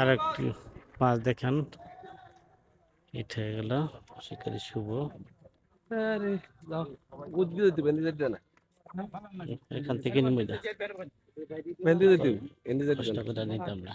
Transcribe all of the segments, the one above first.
আর একটি মাছ দেখান। এটা হয়ে গেল। শিকারি শুভ। এখান থেকে নিমে যা মেহেন্দি দিতে এন্দি দিতে কষ্ট করে নিতাম না।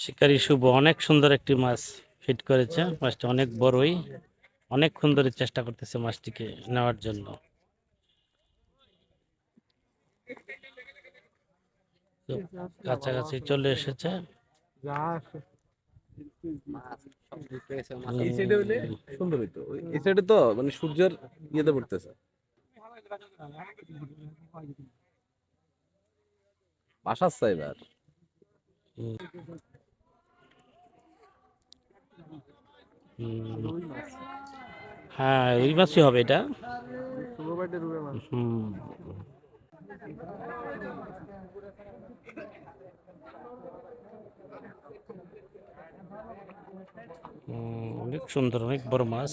শিকারি শুভ অনেক সুন্দর একটি মাছ ফিট করেছে। মাছটা অনেক বড়ই অনেকক্ষণ ধরে চেষ্টা করতেছে মাছটিকে নেওয়ার জন্য। কাছাকাছি চলে এসেছে। সুন্দর তো মানে সূর্যের ইয়েতে পড়তেছে। বাসার সাইবার হুম। হুম। হ্যাঁ ওই মাছই হবে এটা। হুম হুম, অনেক সুন্দর অনেক বড় মাছ।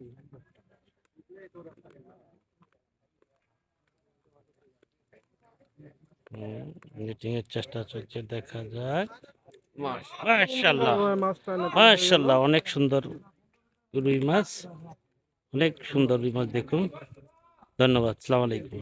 এর চেষ্টা চলছে দেখা যাক। মাশাল্লাহ মাশাল্লাহ অনেক সুন্দর রুই মাছ। অনেক সুন্দর রুই মাছ দেখুন। ধন্যবাদ সালাম আলাইকুম।